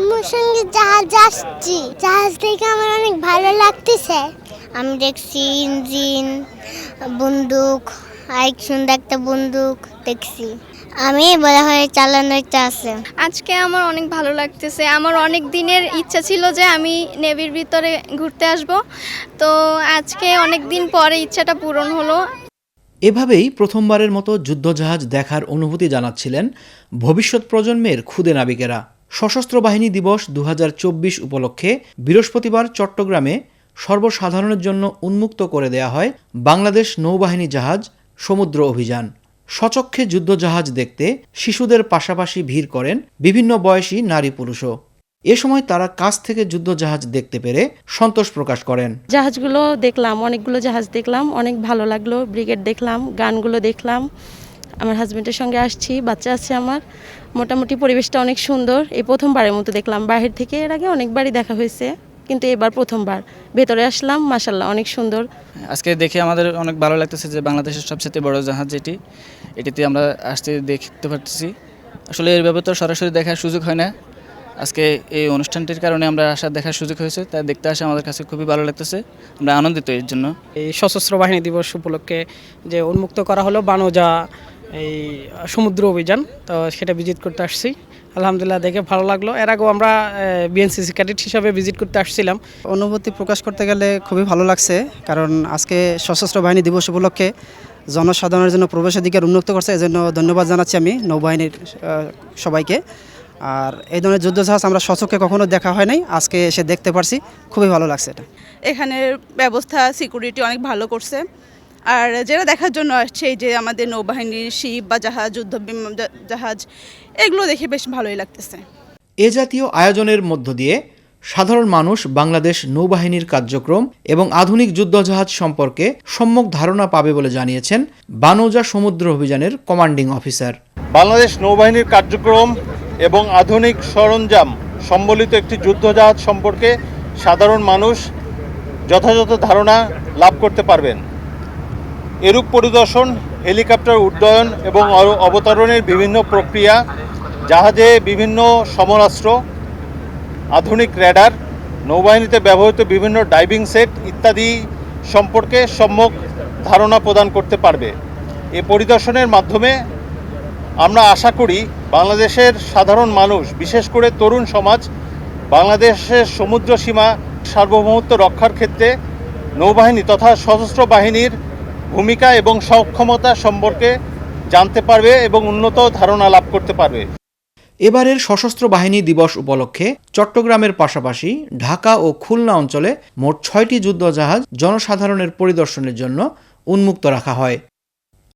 আম্মুর সঙ্গে জাহাজ আসছি। জাহাজ থেকে আমার অনেক ভালো লাগতেছে। আমি দেখছি ইঞ্জিন বন্দুক আরেক সুন্দর একটা বন্দুক দেখছি। আমি বলা হয় চালানোর ইচ্ছা আছে। আজকে আমার অনেক ভালো লাগতেছে। আমার অনেক দিনের ইচ্ছা ছিল যে আমি নেভির ভিতরে ঘুরতে আসব। তো আজকে অনেক দিন পরে ইচ্ছাটা পূরণ হলো। এভাবেই প্রথমবারের মতো যুদ্ধজাহাজ দেখার অনুভূতি জানাচ্ছিলেন ভবিষ্যৎ প্রজন্মের ক্ষুদে নাবিকেরা। সশস্ত্র বাহিনী দিবস দুহাজার চব্বিশ উপলক্ষে বৃহস্পতিবার চট্টগ্রামে সর্বসাধারণের জন্য উন্মুক্ত করে দেয়া হয় বাংলাদেশ নৌবাহিনী জাহাজ সমুদ্র অভিযান। সচক্ষে যুদ্ধজাহাজ দেখতে শিশুদের পাশাপাশি ভিড় করেন বিভিন্ন বয়সী নারী পুরুষও। এ সময় তারা কাছ থেকে যুদ্ধজাহাজ দেখতে পেরে সন্তোষ প্রকাশ করেন। জাহাজগুলো দেখলাম, অনেকগুলো জাহাজ দেখলাম, অনেক ভালো লাগল, ব্রিগেড দেখলাম, গানগুলো দেখলাম। আমার হাজব্যান্ডের সঙ্গে আসছি বাচ্চা আছে আমার। মোটামুটি পরিবেশটা অনেক সুন্দর। এই প্রথমবারের মতো দেখলাম। বাহির থেকে এর আগে অনেকবারই দেখা হয়েছে কিন্তু এবার প্রথমবার। ভেতরে আসলাম মাসাল্লাহ অনেক সুন্দর। আজকে দেখে আমাদের অনেক ভালো লাগতেছে যে বাংলাদেশের সবচেয়ে বড় জাহাজ যেটি এটিতে আমরা আসতে দেখতে পারতেছি। আসলে এর ব্যাপারে তো সরাসরি দেখার সুযোগ হয় না। আজকে এই অনুষ্ঠানটির কারণে আমরা আসার দেখার সুযোগ হয়েছে তাই দেখতে আসে আমাদের কাছে খুবই ভালো লাগতেছে। আমরা আনন্দিত এর জন্য। এই সশস্ত্র বাহিনী দিবস উপলক্ষে যে উন্মুক্ত করা হলো বানোজা এই সমুদ্র অভিযান তো সেটা ভিজিট করতে আসছি। আলহামদুলিল্লাহ দেখে ভালো লাগল। এর আগেও আমরা বিএনসিসি ক্যাডেট হিসাবে ভিজিট করতে আসছিলাম। অনুভূতি প্রকাশ করতে গেলে খুবই ভালো লাগছে কারণ আজকে সশস্ত্র বাহিনী দিবস উপলক্ষে জনসাধারণের জন্য প্রবেশাধিকার উন্মুক্ত করছে এজন্য ধন্যবাদ জানাচ্ছি আমি নৌবাহিনীর সবাইকে। আর এই ধরনের যুদ্ধজাহাজ আমরা সচক্ষে কখনো দেখা হয় নাই আজকে এসে দেখতে পারছি খুবই ভালো লাগছে এটা। এখানের ব্যবস্থা সিকিউরিটি অনেক ভালো করছে। আর যারা দেখার জন্য আসছে এই যে আমাদের নৌবাহিনীর শিপ বা জাহাজ যুদ্ধ বিমান জাহাজ এগুলো দেখে বেশ ভালোই লাগতেছে। এ জাতীয় আয়োজনের মধ্য দিয়ে সাধারণ মানুষ বাংলাদেশ নৌবাহিনীর কার্যক্রম এবং আধুনিক যুদ্ধজাহাজ সম্পর্কে সম্যক ধারণা পাবে বলে জানিয়েছেন বানৌজা সমুদ্র অভিযানের কমান্ডিং অফিসার। বাংলাদেশ নৌবাহিনীর কার্যক্রম এবং আধুনিক সরঞ্জাম সম্বলিত একটি যুদ্ধজাহাজ সম্পর্কে সাধারণ মানুষ যথাযথ ধারণা লাভ করতে পারবেন। এরূপ পরিদর্শন, হেলিকপ্টার উড্ডয়ন এবং অবতরণের বিভিন্ন প্রক্রিয়া, জাহাজে বিভিন্ন সমরাস্ত্র, আধুনিক র্যাডার, নৌবাহিনীতে ব্যবহৃত বিভিন্ন ডাইভিং সেট ইত্যাদি সম্পর্কে সম্যক ধারণা প্রদান করতে পারবে। এ পরিদর্শনের মাধ্যমে আমরা আশা করি বাংলাদেশের সাধারণ মানুষ, বিশেষ করে তরুণ সমাজ, বাংলাদেশের সমুদ্র সীমা সার্বভৌমত্ব রক্ষার ক্ষেত্রে নৌবাহিনী তথা সশস্ত্র বাহিনীর ভূমিকা এবং সক্ষমতা সম্পর্কে জানতে পারবে এবং উন্নত ধারণা লাভ করতে পারবে। এবারের সশস্ত্র বাহিনী দিবস উপলক্ষে চট্টগ্রামের পাশাপাশি ঢাকা ও খুলনা অঞ্চলে মোট ছয়টি যুদ্ধজাহাজ জনসাধারণের পরিদর্শনের জন্য উন্মুক্ত রাখা হয়।